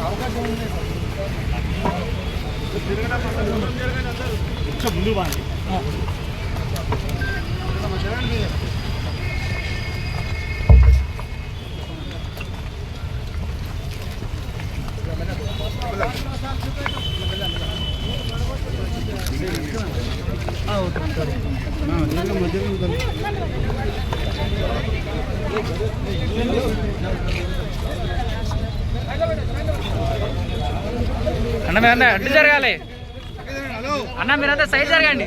అవకాశం ఉంది ముందు బాగుంది అన్న మీరంతా అడ్డు జరగాలి. అన్న మీరంతా సైడ్ జరగండి.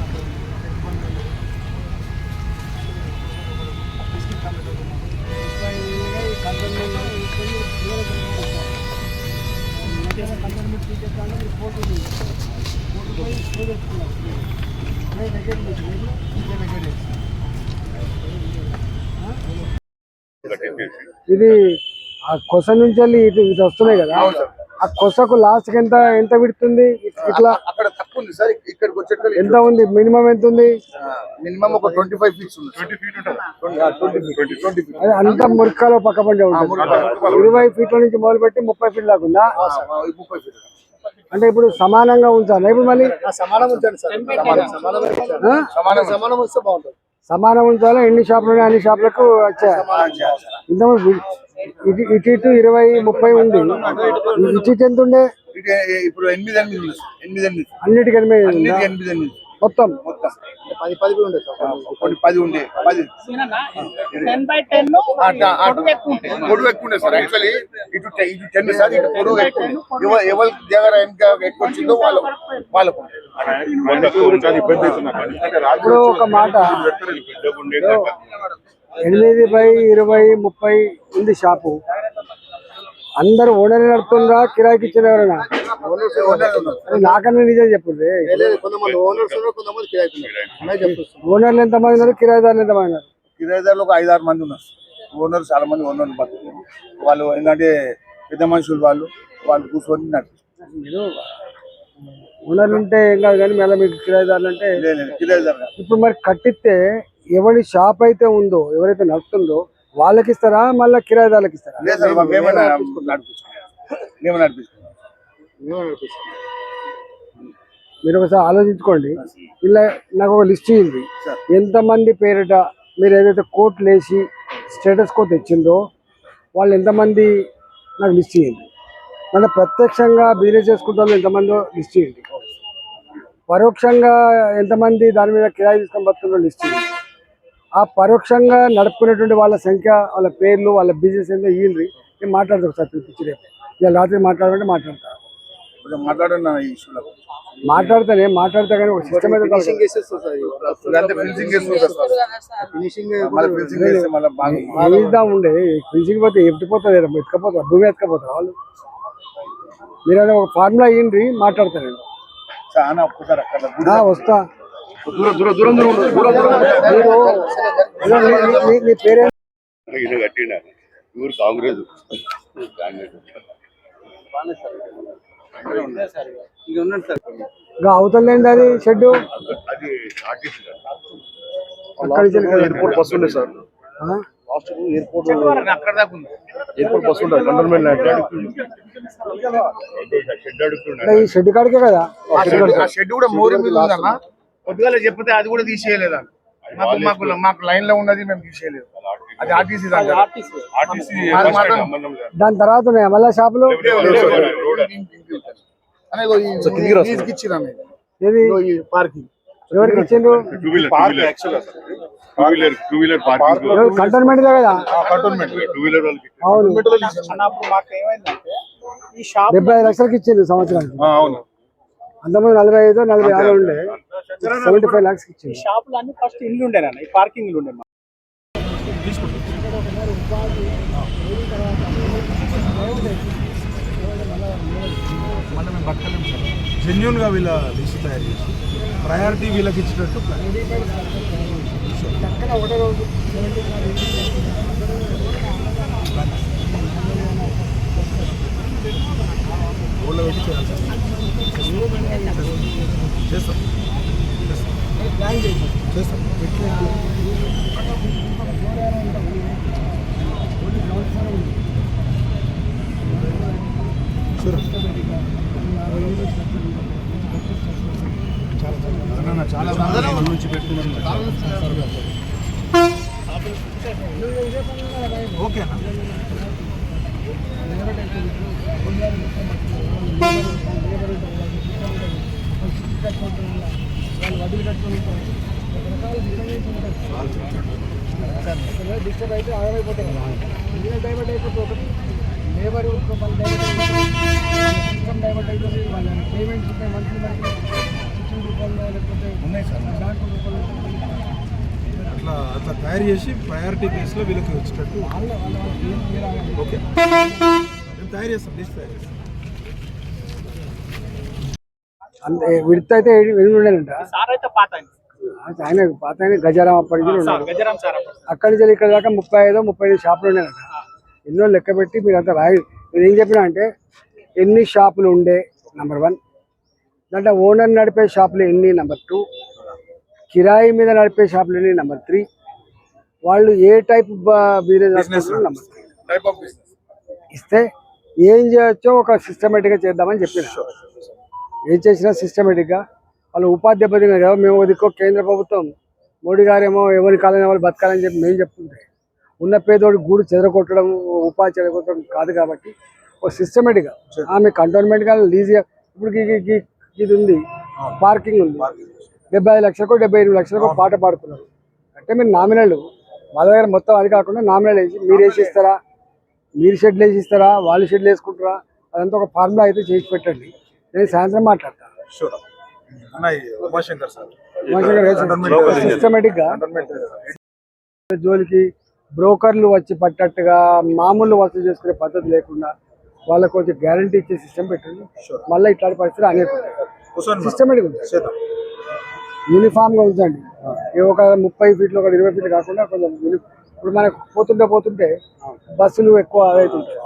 ఇది ఆ కొస నుంచి వెళ్ళి ఇటు ఇటు వస్తున్నాయి కదా? ఆ కొసకు లాస్ట్కి ఎంత ఎంత విడుతుంది? ఇట్లా అక్కడ తక్కువ ఉంది సార్. ఇక్కడికి వచ్చేటప్పుడు ఎంత ఉంది? మినిమం ఎంత ఉంది? మినిమం ఒక ట్వంటీ ఫైవ్ ఫీట్స్ ఉంది అది అంతా మురకాలో పక్క పండే ఉంటుంది. ఇరవై ఫీట్ల నుంచి మొదలుపెట్టి ముప్పై ఫీట్ దాకా ఉందా? ముప్పై ఫీట్. అంటే ఇప్పుడు సమానంగా ఉంచాలి? ఇప్పుడు మళ్ళీ సమానం ఉంచండి సార్. సమానం సమానం ఆ? సమానం సమానం వస్తే బాగుంటుంది. సమానం ఉంచాలి? ఎన్ని షాపులు ఉన్నాయి అన్ని షాపులకు వి- ఇటు ఇటు ఇటు ఇరవై ముప్పై ఉంది ఇటు ఇటు ఎంత ఉండే? ఇప్పుడు ఎనిమిది ఎనిమిది అన్నిటికీ ఎనిమిది. మొత్తం? మొత్తం. పది పది ఉండే సార్. కొన్ని పది ఉండే పది. Ten by ten. పొడుగు ఎక్కువ ఉండే సార్. యాక్చువల్లీ ఇటు ఇటు టెన్ సార్ ఇటు పొడుగు ఎక్కువ ఎవరి దగ్గర ఇంకా ఎక్కువ వచ్చిందో వాళ్ళకు వాళ్ళకు ఇప్పుడు ఒక మాట. ఎనిమిది బై ఇరవై ముప్పై ఉంది షాపు. అందరు ఓనర్ నడుతుండ్రా కిరాయికి ఇచ్చిన ఎవరైనా? నాకన్నా నిజం చెప్పుంది ఓనర్లు ఎంతమంది ఉన్నారు కిరాయిదారులు ఎంతమంది ఉన్నారు? కిరాయిదారులు ఒక ఐదారు మంది ఉన్నారు. ఓనర్ చాలా మంది ఓనర్లు బతుకుతారు వాళ్ళు ఏంటంటే పెద్ద మనుషులు వాళ్ళు వాళ్ళు కూర్చొని మీరు ఓనర్లు ఉంటే ఏం కాదు కానీ మళ్ళీ మీకు కిరాయిదారులు అంటే కిరాయిదారు. ఇప్పుడు మరి కట్టిస్తే ఎవరి షాప్ అయితే ఉందో ఎవరైతే నడుపుతుందో వాళ్ళకి ఇస్తారా మళ్ళీ కిరాయిదారులకు ఇస్తారా? మేమే నడిపించుకున్నాం మేమే నడిపించుకున్నాం మేమే మీరు ఒకసారి ఆలోచించుకోండి. ఇలా నాకు ఒక లిస్ట్ ఇవ్వండి. ఎంతమంది పేరిట మీరు ఏదైతే కోర్టులు వేసి స్టేటస్ కో తెచ్చిందో వాళ్ళు ఎంతమంది నాకు లిస్ట్ ఇవ్వండి. మళ్ళీ ప్రత్యక్షంగా బిజినెస్ చేసుకుంటే వాళ్ళు ఎంతమందో లిస్ట్ ఇవ్వండి. పరోక్షంగా ఎంతమంది దాని మీద కిరాయి తీసుకొని బతుందో లిస్ట్ ఇవ్వండి. ఆ పరోక్షంగా నడుపుకునేటువంటి వాళ్ళ సంఖ్య వాళ్ళ పేర్లు వాళ్ళ బిజినెస్ ఏందో ఇవ్వండి. నేను మాట్లాడతాను ఒకసారి పిలిపించి రేపు. ఇవాళ రాత్రి మాట్లాడమంటే మాట్లాడతా. కొంచెం మాట్లాడున్నా ఈ ఇష్యూలో మాట్లాడతానే మాట్లాడతా కానీ ఒక సిస్టమ్ అయితే ఫినిషింగ్ ఉండే? ఫినిషింగ్ పోతే ఎత్తిపోతుంది ఎత్తుకపోతా భూమి ఎత్తుకపోతారు వాళ్ళు. మీరు ఏదో ఒక ఫార్ములా ఇయ్యండి మాట్లాడతాను నేను. చాలా ఒక్కసారి అక్కడ ఆ, వస్తా. దూరం దూరం దూరం దూరం దూరం దూరం మీరు ఇదిగో నీ- పేరే? ఇది కట్టిన ఇವರು కాంగ్రెస్. క్యాండిడేట్ ఇంకా అవతలేండి అది? షెడ్. ఎయిర్పోర్ట్ బస్సు ఉండే సార్? లాస్ట్ ఎయిర్పోర్ట్ అక్కడ దాకా ఉంది. ఎయిర్పోర్ట్ బస్ ఉంటుంది కంటోన్మెంట్ షెడ్ అడుగుతున్నాడు అంటే ఈ షెడ్ కాడికే కదా? షెడ్- కూడా మోరి మీద ఉందన్న? పొద్దుగాల చెప్తే అది కూడా తీసేయలేదు. మాకు మాకు మాకు లైన్లో ఉన్నది మేము తీసేయలేదు. అది ఆర్టీసీ. దాని తర్వాత ఉన్నాయి మళ్ళా షాపులు పార్కింగ్. ఎవరికి ఇచ్చిండ్రు? కంటోన్మెంట్ కదా? డెబ్బై ఐదు లక్షలకి ఇచ్చింది సంవత్సరానికి. అవును. అంతమంది నలభై ఐదు నలభై ఆరు ఉండే. సెవెంటీ ఫైవ్ లాక్స్ ఇచ్చింది షాపులు అన్ని ఫస్ట్ ఇల్లు ఉండేనన్న ఈ పార్కింగ్ మేము ఉండే సార్. జెన్యున్గా వీళ్ళ లిస్ట్ తయారు చేసి ప్రయారిటీ వీళ్ళకి ఇచ్చినట్టు ప్లాన్ పెట్టి చేయాలి చేస్తాం. చేస్తాం. చేస్తాం. చాలా నుంచి పెట్టుకున్నాను ఓకే అన్న. డిస్టర్బ్ అయితే ఆగమైపోతాయి కదా డైవర్ట్ అయిపోతే ఒకటి లేబర్ సిస్టమ్ డైవర్ట్ అవుతుంది వాళ్ళ పేమెంట్స్ ఉంటాయి మంత్లీ మంత్లీ. సిక్స్టీన్ రూపాయలు లేకపోతే ఉన్నాయి సార్ దాంట్లో రూపాయలు అట్లా అట్లా తయారు చేసి ప్రయారిటీ కేసులో వీళ్ళకి వచ్చేటట్టు ఓకే. మేము తయారు చేస్తాం లిస్ట్ తయారు చేస్తాం. అంతే విడత అయితే ఎనిమిది ఉండేనంట సార్ అయితే పాత ఆయన. పాత ఆయన గజారాం అప్పటి. అక్కడి నుంచి ఇక్కడ దాకా ముప్పై ఐదో ముప్పై ఐదు షాపులు ఉండేనంట ఎన్నో లెక్క పెట్టి మీరు అంతా రాయి. నేను ఏం చెప్పినా అంటే ఎన్ని షాపులు ఉండే నెంబర్ వన్ దాంట్లో ఓనర్ నడిపే షాపులు ఎన్ని నెంబర్ టూ కిరాయి మీద నడిపే షాపులు ఎన్ని నెంబర్ త్రీ వాళ్ళు ఏ టైప్ బిజినెస్ నెంబర్ ఇస్తే ఏం చేయొచ్చో ఒక సిస్టమేటిక్గా చేద్దామని చెప్పిన. ఏం చేసినా సిస్టమేటిక్గా వాళ్ళు ఉపాధి దెబ్బతిన్నారు మేము దిక్కో కేంద్ర ప్రభుత్వం. మోడీ గారేమో ఎవరి కాలని వాళ్ళు బతకాలని చెప్పి మేము చెప్తుంటే ఉన్న పేదోడి గూడు చెదరగొట్టడం ఉపాధి చెదరగొట్టడం కాదు కాబట్టి ఒక సిస్టమేటిక్గా ఆమె కంటోన్మెంట్ కానీ లీజ్ ఇప్పుడు ఇది ఉంది. పార్కింగ్ ఉంది. డెబ్బై ఐదు లక్షలకు డెబ్బై ఎనిమిది లక్షలకు పాట పాడుతున్నారు. అంటే మీరు నామినల్ మా దగ్గర మొత్తం అది కాకుండా నామినల్ వేసి మీరు వేసి ఇస్తారా? మీరు షెడ్లు వేసి ఇస్తారా? వాళ్ళు షెడ్లు వేసుకుంటారా? అదంతా ఒక ఫార్ములా అయితే చేసి పెట్టండి. నేను సాయంత్రం మాట్లాడతాను ఉమాశంకర్ సార్. సిస్టమేటిక్గా జోలికి బ్రోకర్లు వచ్చి పట్టట్టుగా మామూలు వసూలు చేసుకునే పద్ధతి లేకుండా వాళ్ళకు కొంచెం గ్యారంటీ ఇచ్చే సిస్టమ్ పెట్టండి. మళ్ళీ ఇట్లాంటి పరిస్థితులు అనేక సిస్టమేటిక్ ఉంది చేద్దాం. యూనిఫామ్గా ఉంచండి ఒక ముప్పై ఫీట్లు ఒక ఇరవై ఫీట్లు కాకుండా కొంచెం ఇప్పుడు మనకు పోతుంటే పోతుంటే బస్సులు ఎక్కువ అవుతుంటాయి